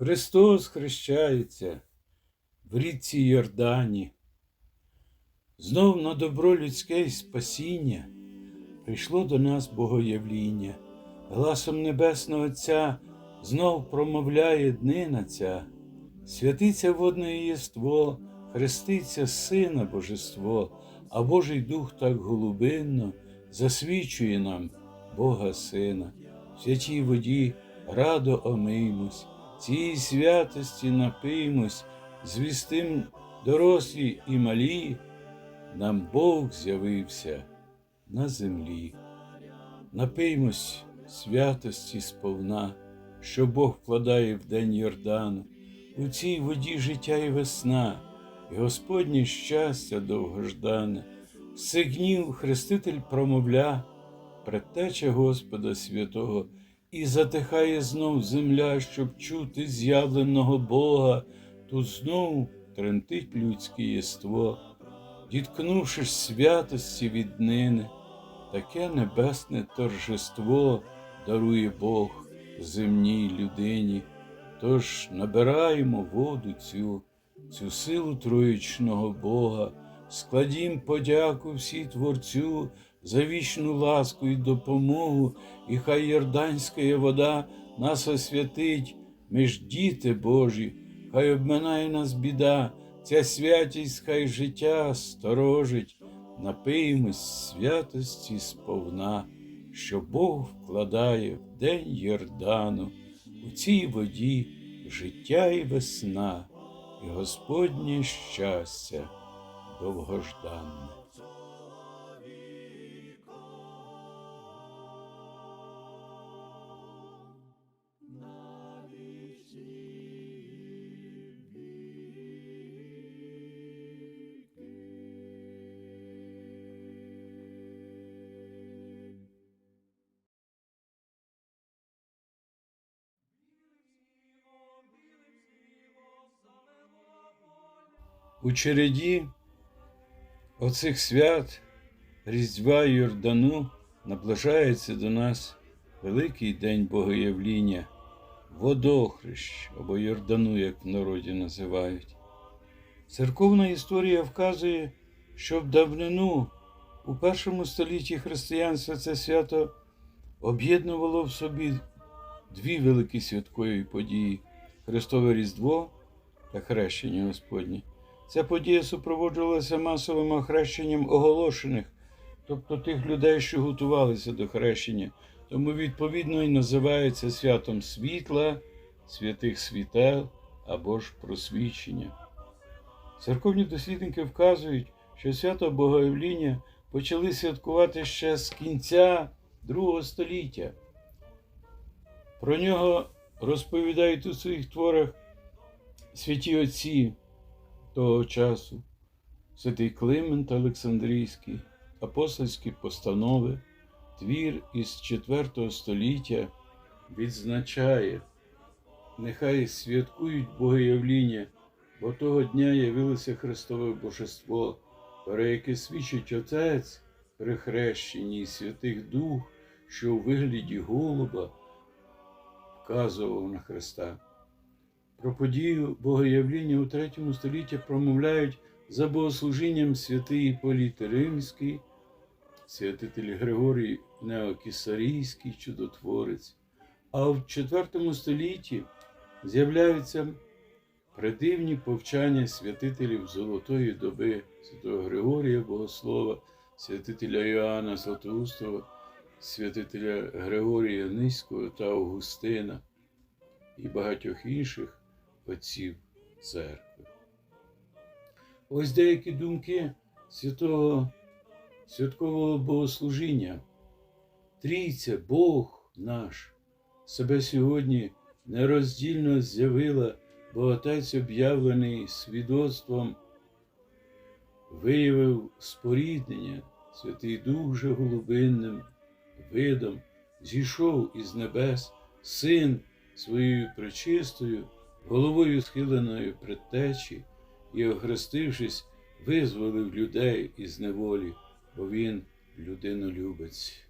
Христос хрещається в річці Йордані. Знов на добро людське й спасіння прийшло до нас Богоявління. Гласом Небесного Отця знов промовляє днина ця. Святиться водне єство, хреститься Сина Божество, а Божий Дух так голубинно засвічує нам Бога Сина. В святій воді радо омиймось, цієї святості напиймось, звістим дорослі і малі, нам Бог з'явився на землі. Напиймось святості сповна, що Бог вкладає в день Йордану, у цій воді життя і весна, і Господнє щастя довгождане. Сигнів хреститель промовля, предтеча Господа святого, і затихає знов земля, щоб чути з'явленого Бога, тут знов тремтить людське єство, діткнувшись святості від нини, таке небесне торжество дарує Бог земній людині. Тож набираємо воду цю, цю силу троїчного Бога, складім подяку всій Творцю за вічну ласку і допомогу, і хай Йорданська вода нас освятить, ми ж діти Божі, хай обминає нас біда, ця святість хай життя сторожить, напиємось святості сповна, що Бог вкладає в день Йордану, у цій воді життя і весна, і Господнє щастя довгожданне. У череді оцих свят Різдва Йордану наближається до нас великий день Богоявління, водохрещ або Йордану, як в народі називають. Церковна історія вказує, що в давнину у першому столітті християнства це свято об'єднувало в собі дві великі святкові події Христове Різдво та хрещення Господнє. Ця подія супроводжувалася масовим охрещенням оголошених, тобто тих людей, що готувалися до хрещення, тому відповідно і називається святом світла, святих світел або ж просвічення. Церковні дослідники вказують, що свято Богоявління почали святкувати ще з кінця другого століття. Про нього розповідають у своїх творах святі отці того часу, святий Климент Олександрійський, апостольські постанови, твір із IV століття відзначає, нехай святкують Богоявління, бо того дня явилося Христове Божество, про яке свідчить Отець при хрещенні Святих Дух, що у вигляді голуба вказував на Христа. Про подію Богоявління у третьому столітті промовляють за богослужінням святий Іполіт Римський, святитель Григорій Неокісарійський, чудотворець. А в IV столітті з'являються придивні повчання святителів Золотої доби святого Григорія Богослова, святителя Іоанна Златоустого, святителя Григорія Низького та Августина і багатьох інших отців церкви. Ось деякі думки святого святкового богослужіння. Трійця, Бог наш, себе сьогодні нероздільно з'явила, бо Отець, об'явлений свідоцтвом, виявив споріднення, Святий Дух же голубинним видом зійшов із небес, син своєю пречистою, головою схиленою предтечі, і, охрестившись, визволив людей із неволі, бо він людинолюбець.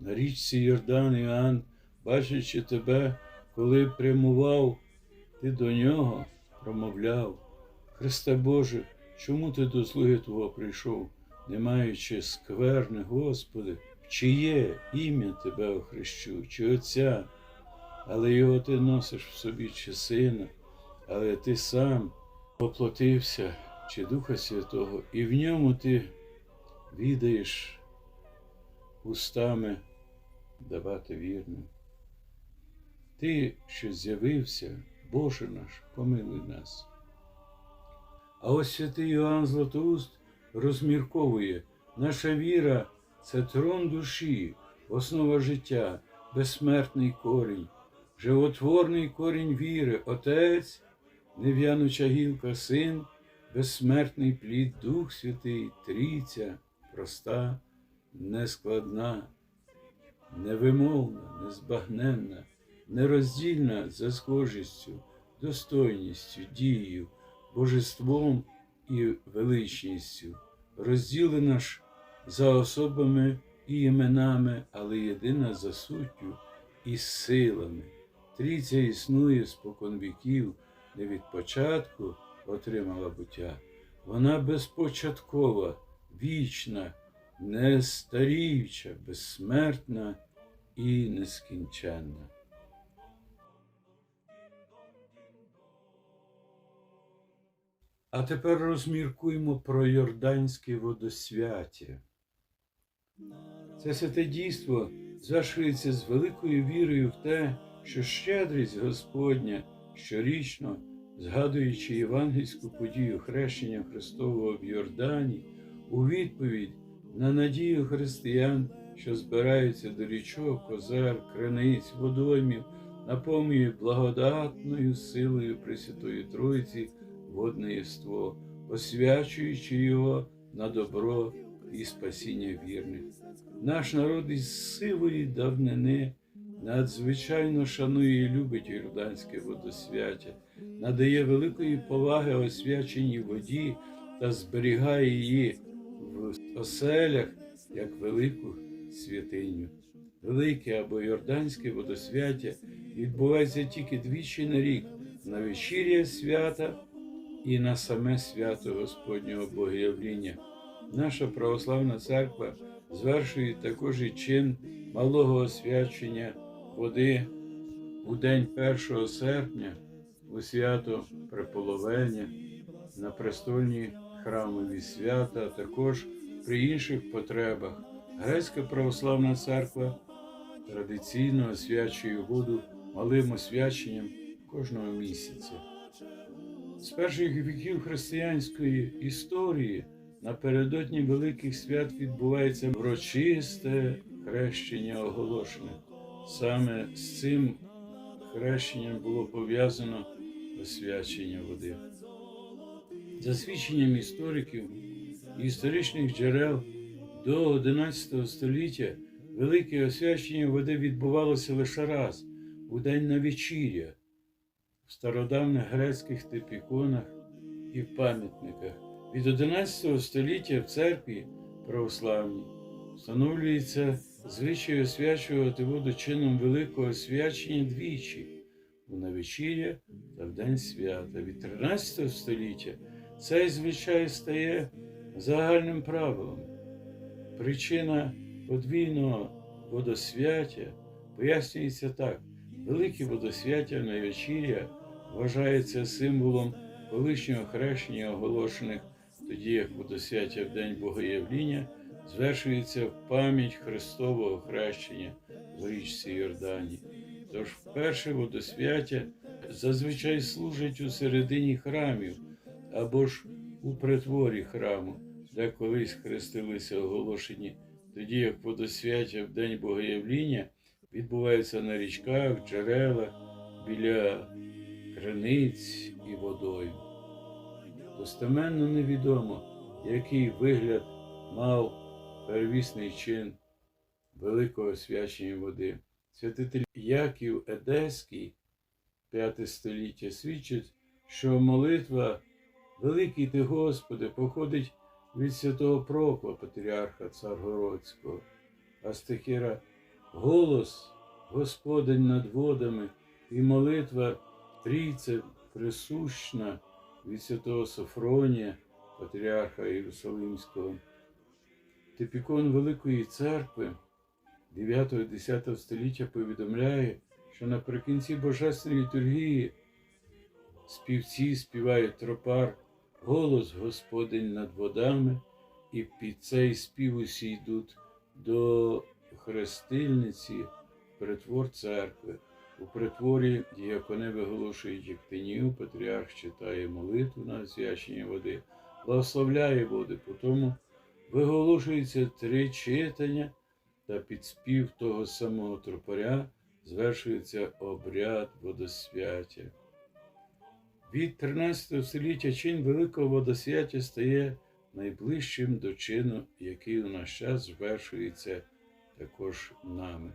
На річці Йордан Іоанн, бачачи тебе, коли прямував, ти до нього промовляв. Христе Боже, чому ти до слуги Твого прийшов, не маючи скверни, Господи, в чиє ім'я Тебе охрещу, чи Отця, але його ти носиш в собі, чи сина, але ти сам поплатився, чи Духа Святого, і в ньому ти відаєш устами давати вірним. Ти, що з'явився, Боже наш, помилуй нас. А ось святий Іоанн Златоуст розмірковує, наша віра це трон душі, основа життя, безсмертний корінь, животворний корінь віри, Отець, нев'януча гілка, син, безсмертний плід, Дух Святий, Трійця, проста, нескладна, невимовна, незбагненна, нероздільна за схожістю, достойністю, дією, божеством і величністю, розділена ж за особами і іменами, але єдина за суттю і силами. Трійця існує спокон віків, не від початку отримала буття. Вона безпочаткова, вічна, нестаріюча, безсмертна і нескінченна. А тепер розміркуємо про Йорданське водосвяття. Це святе дійство звершується з великою вірою в те, що щедрість Господня щорічно, згадуючи євангельську подію хрещення Христового в Йордані, у відповідь на надію християн, що збираються до річок, озер, криниць, водоймів, наповнює благодатною силою Пресвятої Тройці водне єство, освячуючи його на добро і спасіння вірних. Наш народ із сивої давнини надзвичайно шанує і любить Йорданське водосвяття, надає великої поваги освяченій воді та зберігає її в оселях як велику святиню. Велике або Йорданське водосвяття відбувається тільки двічі на рік на вечір'я свята і на саме свято Господнього Богоявління. Наша православна церква звершує також і чин малого освячення води у день 1 серпня у свято Преполовення, на престольні храмові свята, а також при інших потребах. Грецька православна церква традиційно освячує воду малим освяченням кожного місяця. З перших віків християнської історії напередодні великих свят відбувається врочисте хрещення оголошене. Саме з цим хрещенням було пов'язано освячення води. За свідченням істориків і історичних джерел до XI століття велике освячення води відбувалося лише раз у день на вечір'я в стародавніх грецьких типіконах і пам'ятниках. Від XI століття в церкві православній встановлюється звичай освячувати воду чином великого освячення двічі у навечір'я та в день свята. Від 13 століття цей звичай стає загальним правилом. Причина подвійного водосвяття пояснюється так. Велике водосвяття на вечір'я вважається символом колишнього хрещення, оголошених тоді, як водосвяття в день Богоявління звершується в пам'ять Христового хрещення в річці Йордані. Тож вперше водосвяття зазвичай служить у середині храмів або ж у притворі храму, де колись хрестилися оголошені, тоді як водосвяття в день Богоявління відбувається на річках, джерелах, біля криниць і водою. Достеменно невідомо, який вигляд мав первісний чин великого освячення води. Святитель Яків Едеський, 5 століття, свідчить, що молитва Великий ти Господи походить від святого Прокла, патріарха Царгородського, а стихіра голос Господень над водами і молитва Трійце присущна від святого Софронія, патріарха Єрусалимського. Типікон Великої церкви 9-10 століття повідомляє, що наприкінці Божественної літургії співці співають тропар голос Господень над водами, і під цей спів усі йдуть до хрестильниці, притвор церкви. У притворі діякони виголошують єктинію, патріарх читає молитву на освячення води, благословляє води, потім виголошується три читання, та під спів того самого тропаря звершується обряд водосвяття. Від 13 століття чин Великого водосвяття стає найближчим до чину, який у наш час звершується також нами.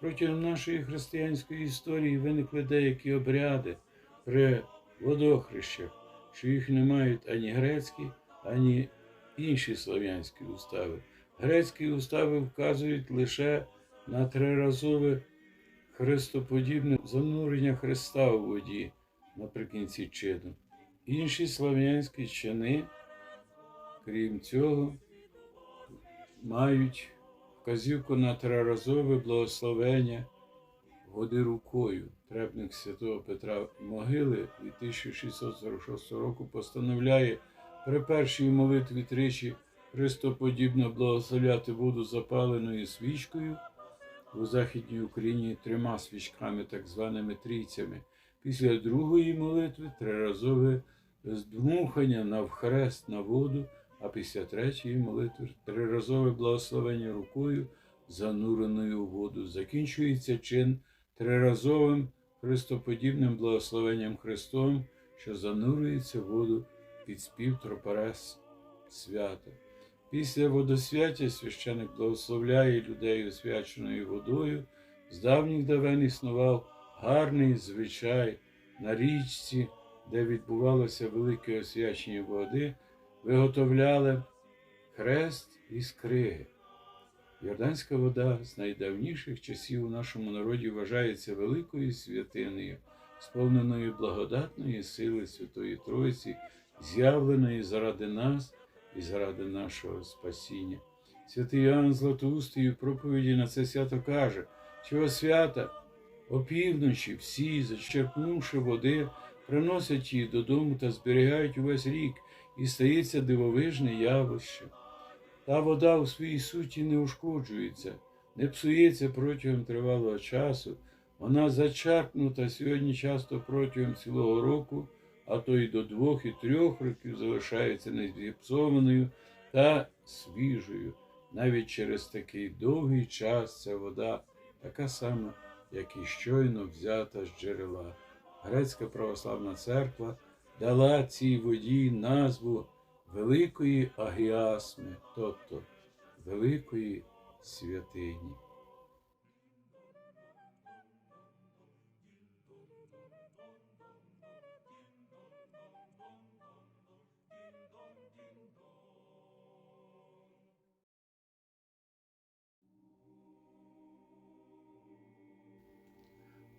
Протягом нашої християнської історії виникли деякі обряди при водохрещах, що їх не мають ані грецькі, ані інші слов'янські устави. Грецькі устави вказують лише на триразове хрестоподібне занурення Христа у воді наприкінці чину. Інші слав'янські чини, крім цього, мають вказівку на триразове благословення води рукою. Требник святого Петра Могили від 1646 року постановляє при першій молитві тричі христоподібно благословляти воду запаленою свічкою у Західній Україні трьома свічками, так званими трійцями. Після другої молитви триразове здмухання навхрест на воду, а після третьої молитви триразове благословення рукою, зануреною у воду. Закінчується чин триразовим христоподібним благословенням Христом, що занурюється в воду під спів тропарес свята. Після водосвяття священик благословляє людей освяченою водою. З давніх давен існував гарний звичай на річці, де відбувалося велике освячення води, виготовляли хрест із криги. Йорданська вода з найдавніших часів у нашому народі вважається великою святиною, сповненою благодатної сили Святої Тройці, з'явленої заради нас і заради нашого спасіння. Святий Іоанн Златоустий у проповіді на це свято каже, цього свята опівночі всі, зачерпнувши води, приносять її додому та зберігають увесь рік, і стається дивовижне явище. Та вода у своїй суті не ушкоджується, не псується протягом тривалого часу, вона зачерпнута сьогодні часто протягом цілого року, а то й до двох і трьох років залишається незіпсованою та свіжою. Навіть через такий довгий час ця вода така сама, як і щойно взята з джерела. Грецька православна церква дала цій воді назву Великої Агіасми, тобто Великої святині.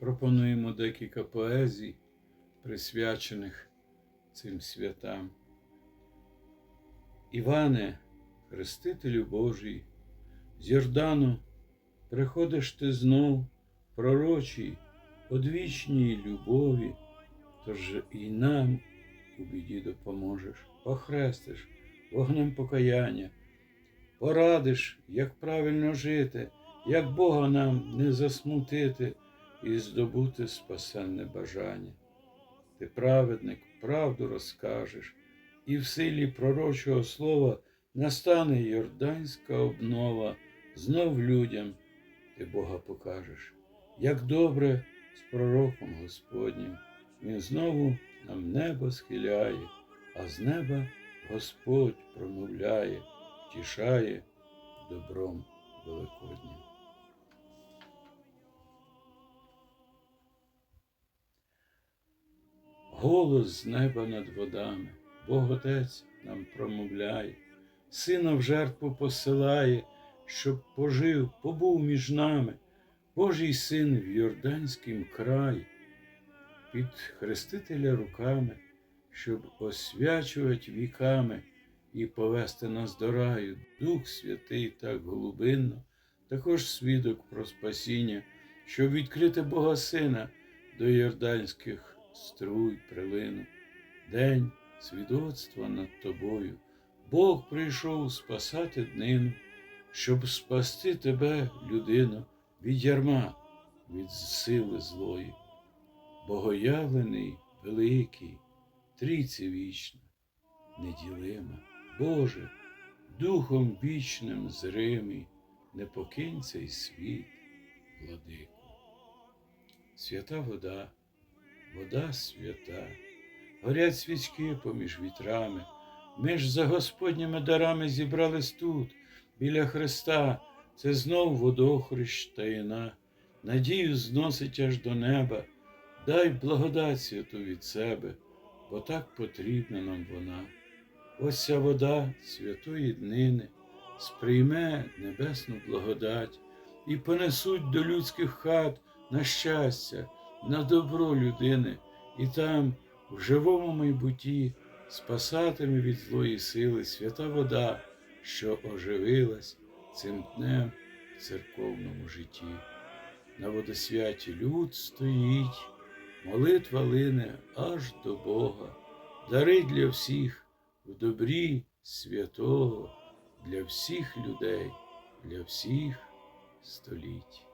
Пропонуємо декілька поезій, присвячених цим святам. Іване, Хрестителю Божий, з Йордану приходиш ти знов, пророчій, одвічній любові, тож і нам у біді допоможеш, охрестиш вогнем покаяння, порадиш, як правильно жити, як Бога нам не засмутити і здобути спасенне бажання. Ти, праведник, правду розкажеш, і в силі пророчого слова настане йорданська обнова знов людям ти Бога покажеш. Як добре з пророком Господнім, Він знову нам небо схиляє, а з неба Господь промовляє, втішає добром великоднім. Голос з неба над водами, Бог Отець нам промовляє, Сина в жертву посилає, щоб пожив, побув між нами, Божий син в Йорданськім краї, під хрестителя руками, щоб освячувати віками і повести нас до раю, Дух Святий так глибинно, також свідок про спасіння, щоб відкрити Бога Сина до йорданських струй прилину. День свідоцтва над тобою. Бог прийшов спасати днину, щоб спасти тебе, людину, від ярма, від сили злої. Богоявлений великий, трійці вічна, неділима, Боже, Духом вічним зримий, не покинь цей світ, владику. Свята вода, вода свята, горять свічки поміж вітрами. Ми ж за Господніми дарами зібрались тут, біля Христа, це знов водохрещ таїна, надію зносить аж до неба. Дай благодать святу від себе, бо так потрібна нам вона. Ось ця вода святої днини сприйме небесну благодать і понесуть до людських хат на щастя, на добро людини, і там, в живому майбутті, спасатиме від злої сили свята вода, що оживилась цим днем в церковному житті. На водосвяті люд стоїть, молитва лине аж до Бога, дари для всіх в добрі святого, для всіх людей, для всіх століть.